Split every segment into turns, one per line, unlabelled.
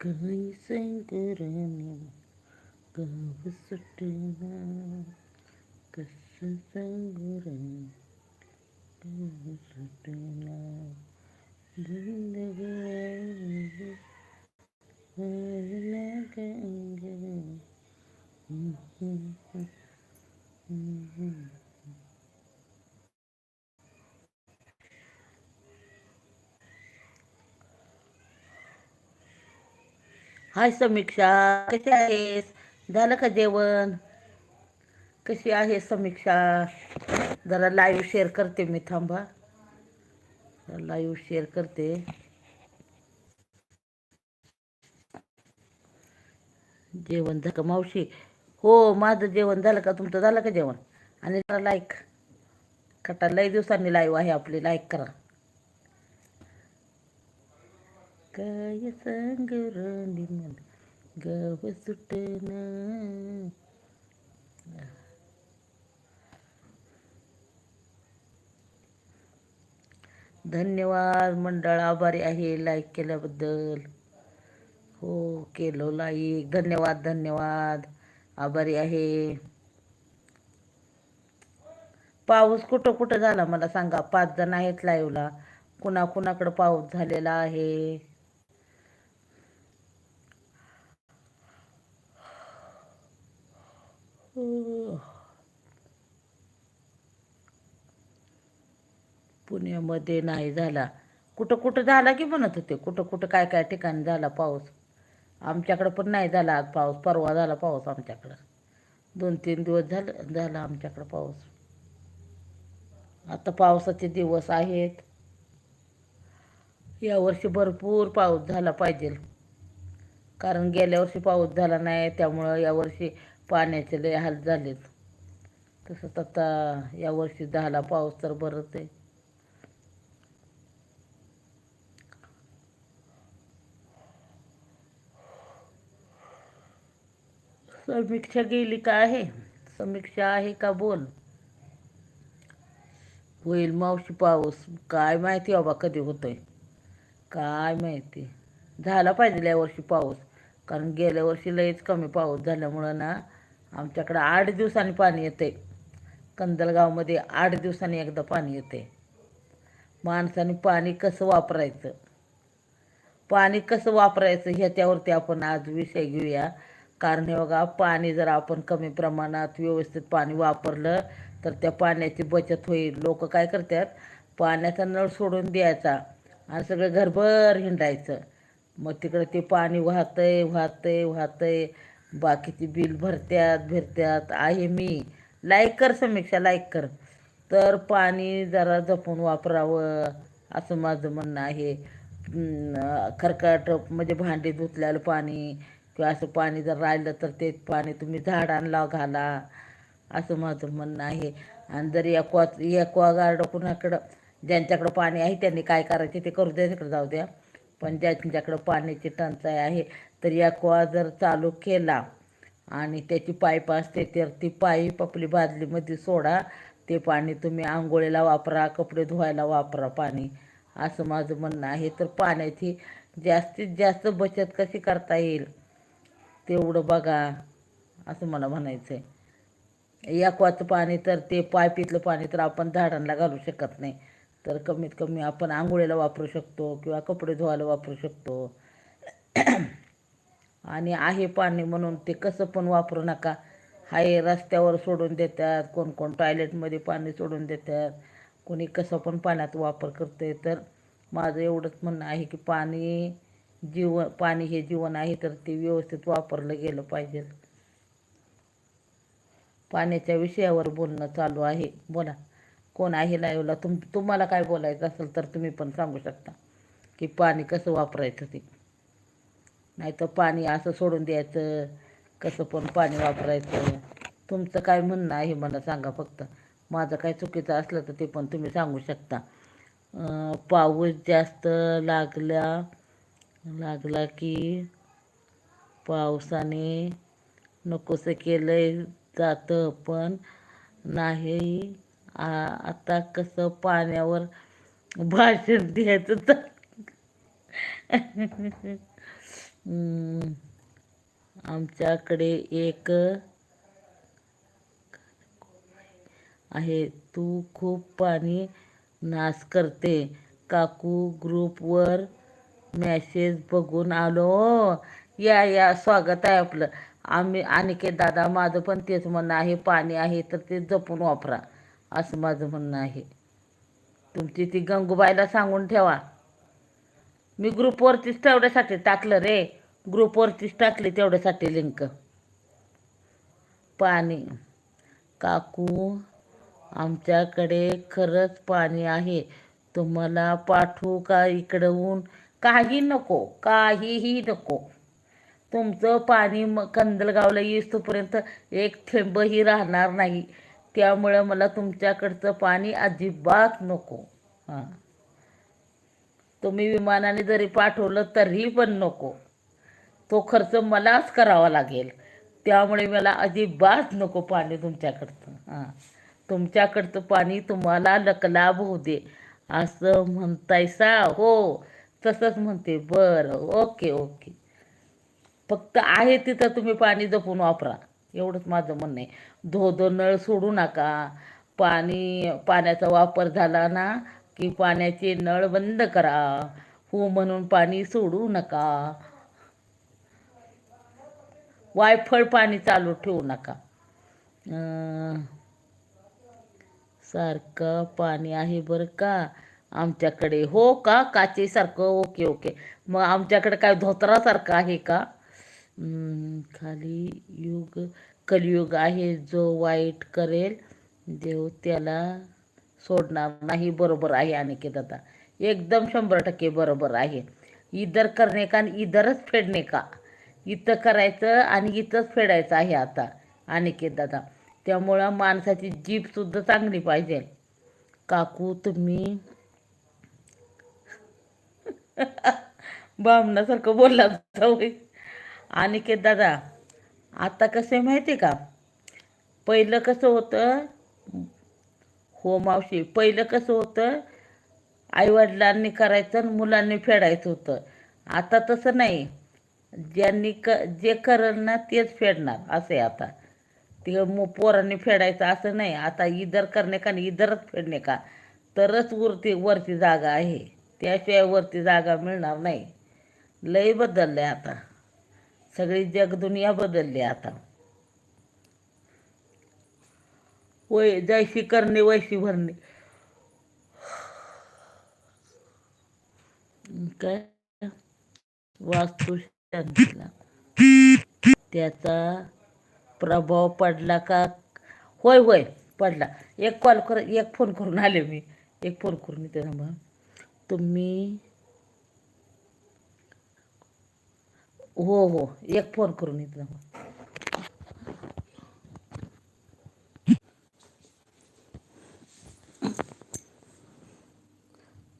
काही संकराने गाव सुटला कस संग्राम गाव हाय समीक्षा कशी आहेस? झालं का जेवण? कशी आहे समीक्षा? जरा लाईव्ह शेअर करते मी थांबा. लाईव्ह शेअर करते. जेवण झालं का मावशी? हो माझं जेवण झालं का? तुमचं झालं का जेवण? आणि जरा लाईक कटा लई दिवसांनी लाईव्ह आहे आपली लाईक करा. काय सांग राणी गाव सुटना धन्यवाद मंडळ आभारी आहे लाईक केल्याबद्दल हो केलो लाईक धन्यवाद धन्यवाद आभारी आहे पाऊस कुठं कुठं झाला? मला सांगा. पाच जण आहेत लाईव्हला कुणा कुणाकडं पाऊस झालेला आहे? पुण्यामध्ये नाही झाला. कुठं कुठं झाला की म्हणत होते कुठं कुठं काय काय ठिकाणी झाला पाऊस. आमच्याकडं पण नाही झाला आज पाऊस परवा झाला पाऊस आमच्याकडं. दोन तीन दिवस झालं झाला आमच्याकडं पाऊस. आता पावसाचे दिवस आहेत. यावर्षी भरपूर पाऊस झाला पाहिजे. कारण गेल्या वर्षी पाऊस झाला नाही त्यामुळं यावर्षी पाण्याचे लय हाल झालेत. तसंच आता यावर्षी झाला पाऊस तर बरंच आहे. समीक्षा गेली का आहे? समीक्षा आहे का बोल? होईल मावशी पाऊस. काय माहिती बाबा कधी होतोय. काय माहिती. झाला पाहिजे या वर्षी पाऊस. कारण गेल्या वर्षी लईच कमी पाऊस झाल्यामुळं ना आमच्याकडं आठ दिवसांनी पाणी येते. कंदलगावमध्ये आठ दिवसांनी एकदा पाणी येते. माणसाने पाणी कसं वापरायचं? पाणी कसं वापरायचं ह्याच्यावरती आपण आज विषय घेऊया. कारण हे बघा पाणी जर आपण कमी प्रमाणात व्यवस्थित पाणी वापरलं तर त्या पाण्याची बचत होईल. लोक काय करतात? पाण्याचा नळ सोडून द्यायचा आणि सगळं घरभर हिंडायचं. मग तिकडं ते पाणी वाहतंय वाहतंय वाहतंय. बाकीची बिल भरत्यात भिरत्यात. आहे मी. लाईक कर समीक्षा लाईक कर. तर पाणी जरा जपून वापरावं असं माझं म्हणणं आहे. खरकट म्हणजे भांडी धुतल्याला पाणी किंवा असं पाणी जर राहिलं तर ते पाणी तुम्ही झाडांना घाला असं माझं म्हणणं आहे. आणि जर एक्वा एक्वागार्ड कुणाकडं ज्यांच्याकडं पाणी आहे त्यांनी काय करायचे ते करू द्या तिकडं जाऊ द्या. पण ज्यांच्याकडं पाण्याची टंचाई आहे तर ॲक्वा जर चालू केला आणि त्याची पाईप असते तर ती पाईप आपली बादलीमध्ये सोडा. ते पाणी तुम्ही आंघोळीला वापरा कपडे धुवायला वापरा पाणी. असं माझं म्हणणं आहे. तर पाण्याची जास्तीत जास्त बचत कशी करता येईल? तेवढं बघा असं मला म्हणायचं आहे याकवाचं पाणी तर ते पायपीतलं पाणी तर आपण झाडांना घालू शकत नाही. तर कमीत कमी आपण आंघोळीला वापरू शकतो किंवा कपडे धुवायला वापरू शकतो. आणि आहे पाणी म्हणून ते कसं पण वापरू नका. हाय रस्त्यावर सोडून देतात कोण कोण टॉयलेटमध्ये पाणी सोडून देतात. कोणी कसं पण पाण्यात वापर करते तर माझं एवढंच म्हणणं आहे की पाणी जीव पाणी हे जीवन आहे तर ते व्यवस्थित वापरलं गेलं पाहिजे. पाण्याच्या विषयावर बोलणं चालू आहे. बोला. कोण आहे लाईवला तुम तुम्हाला काय बोलायचं असेल तर तुम्ही पण सांगू शकता की पाणी कसं वापरायचं ते. नाही तर पाणी असं सोडून द्यायचं कसं पण पाणी वापरायचं. तुमचं काय म्हणणं आहे मला सांगा फक्त. माझं काय चुकीचं असलं तर ते पण तुम्ही सांगू शकता. पाऊस जास्त लागला लागला की पावसाने नकोसं केलं जातं पण नाही आता कसं पाण्यावर भाषण द्यायचं तर. आमच्याकडे एक आहे. तू खूप पाणी नाश करते. काकू ग्रुपवर मॅसेज बघून आलो. हो, या या स्वागत आहे आपलं. आम्ही आणखी दादा माझं पण तेच म्हणणं आहे. पाणी आहे तर ते जपून वापरा. असं माझं म्हणणं आहे. तुमची ती गंगूबाईला सांगून ठेवा. मी ग्रुपवरतीच तेवढ्यासाठी टाकलं रे. ग्रुपवरतीच टाकली तेवढ्यासाठी लिंक पाणी. काकू आमच्याकडे खरंच पाणी आहे. तुम्हाला पाठवू का इकडून? काही नको काहीही नको. तुमचं पाणी मग कंदलगावला येईस तोपर्यंत एक थेंबही राहणार नाही. त्यामुळं मला तुमच्याकडचं पाणी अजिबात नको. हां. तुम्ही विमानाने जरी पाठवलं तरी पण नको. तो खर्च मलाच करावा लागेल. त्यामुळे मला अजिबात नको पाणी तुमच्याकडचं. हां. तुमच्याकडचं पाणी तुम्हाला लकलाभ होऊ दे. असं म्हणतायसा हो. तसंच म्हणते. बरं. Okay okay. फक्त आहे तिथं तुम्ही पाणी जपून वापरा. एवढंच माझं म्हणणं आहे. धो धो नळ सोडू नका. पाणी पाण्याचा वापर झाला ना की पाण्याचे नळ बंद करा. हो म्हणून पाणी सोडू नका. वायफळ पाणी चालू ठेवू नका. सारखं पाणी आहे बरं का? आमच्याकडे हो का? काचेसारखं ओके ओके. मग आमच्याकडे काय धोतरासारखं आहे का? खाली युग कलियुग आहे. जो वाईट करेल देव त्याला सोडणार नाही बरोबर आहे अनिकेत आता. एकदम शंभर टक्के बरोबर आहे. इधर करणे का आणि इधरच फेडणे का? इथं करायचं आणि इथंच फेडायचं आहे आता अनिकेत दादा. त्यामुळं माणसाची जीभसुद्धा चांगली पाहिजे. काकू तुम्ही बामणासारखं बोलला होय अनिकेत दादा आता कसं आहे माहिती आहे का? पहिलं कसं होतं हो मावशी पहिलं कसं होतं आईवडिलांनी करायचं आणि मुलांनी फेडायचं होतं. आता तसं नाही. ज्यांनी क जे करेल ना तेच फेडणार असं आहे आता. ते मो पोरांनी फेडायचं असं नाही. आता इधर करणे का आणि इधरच फेडणे का? तरच वरती वरती जागा आहे. त्याशिवाय वरती जागा मिळणार नाही. लय बदललं आहे आता. सगळी जगदुनिया बदलली आता. वय जैशी करणे वैशी भरणे काय? वास्तुशांतीला त्याचा प्रभाव पडला का? होय होय पडला. एक कॉल कर एक फोन करून आले मी. एक फोन करून येते ना मग तुम्ही हो हो एक फोन करून येते ना मग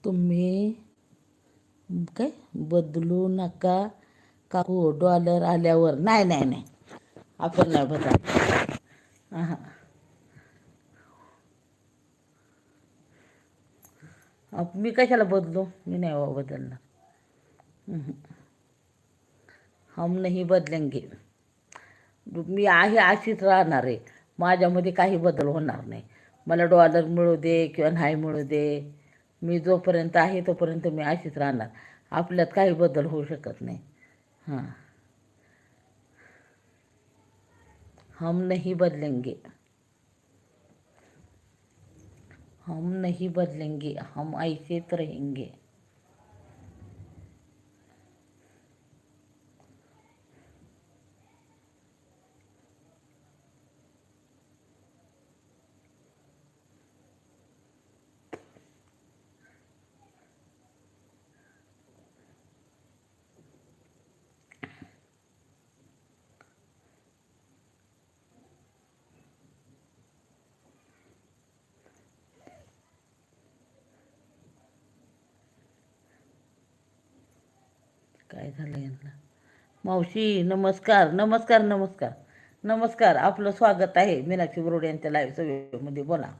तुम्ही काय बदलू नका. काकू डॉलर आल्यावर. नाही नाही नाही. आपण नाही बदल हां मी कशाला बदलू? मी नाही बाबा बदलणार. हम नाही बदलेंगे. मी आहे अशीच राहणार आहे. माझ्यामध्ये काही बदल होणार नाही. मला डॉलर मिळू दे किंवा नाही मिळू दे. मी जोपर्यंत आहे तोपर्यंत मी अशीच राहणार. आपल्यात काही बदल होऊ शकत नाही. हम नहीं बदलेंगे. हम नहीं बदलेंगे. हम ऐसेच रहेंगे. काय झालं यांना? मावशी नमस्कार नमस्कार नमस्कार. नमस्कार आपलं स्वागत आहे मीनाक्षी बरोड यांच्या लाईव्ह सभेमध्ये बोला.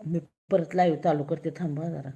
मी परत लाईव्ह चालू करते. थांबा जरा.